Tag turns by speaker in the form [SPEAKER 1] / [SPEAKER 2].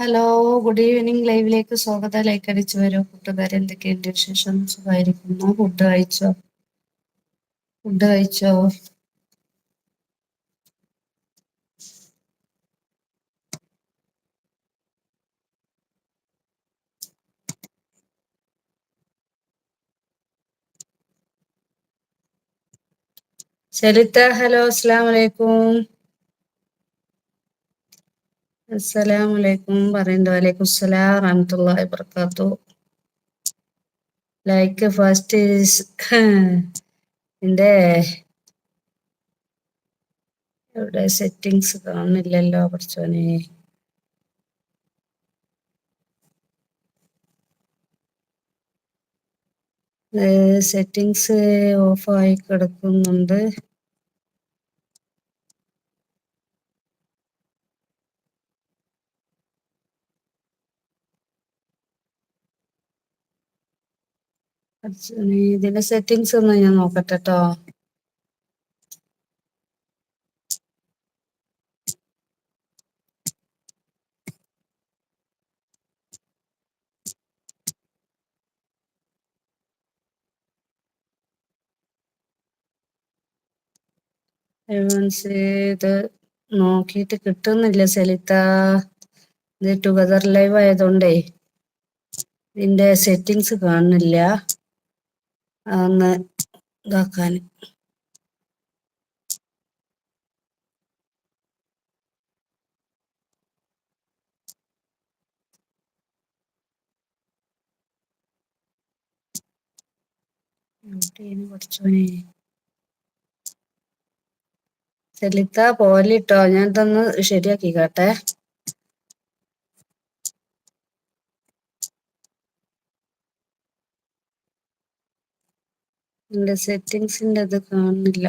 [SPEAKER 1] Hello good evening ലൈവിലേക്ക് സ്വാഗതം. Like അടിച്ചു വരും. കൂട്ടുകാരെ എന്തൊക്കെയുണ്ട് വിശേഷം? സുഖമായിരിക്കുന്നു. ഫുഡ് കഴിച്ചോ? ഫുഡ് കഴിച്ചോ? ശരിത്ത ഹലോ അസ്സാം വലൈക്കും അസ്സലാമലൈക്കും പറയുന്നുണ്ട് വലൈക്കും അസ്സലാം റഹമത്തുള്ളാഹി വബർക്കാത്തു ലൈക്ക് ഫസ്റ്റ് എന്റെ എവിടെ സെറ്റിങ്സ് കാണുന്നില്ലല്ലോ പഠിച്ചോനെ സെറ്റിങ്സ് ഓഫ് ആയി കിടക്കുന്നുണ്ട്. ഇതിന്റെ സെറ്റിങ്സ് ഒന്ന് ഞാൻ നോക്കട്ടെ കേട്ടോ ഇത് നോക്കിയിട്ട് കിട്ടുന്നില്ല സലിത്ത ഇത് ടുഗദർ ലൈവ് ആയതുകൊണ്ടേ ഇതിന്റെ സെറ്റിങ്സ് കാണുന്നില്ല. അതൊന്ന് ഇതാക്കാൻ. ചെലിത്ത പോലെ പോലിട്ടോ ഞാൻ ഇതൊന്ന് ശരിയാക്കി കേട്ടെ എന്റെ സെറ്റിങ്സിന്റെ അത് കാണുന്നില്ല.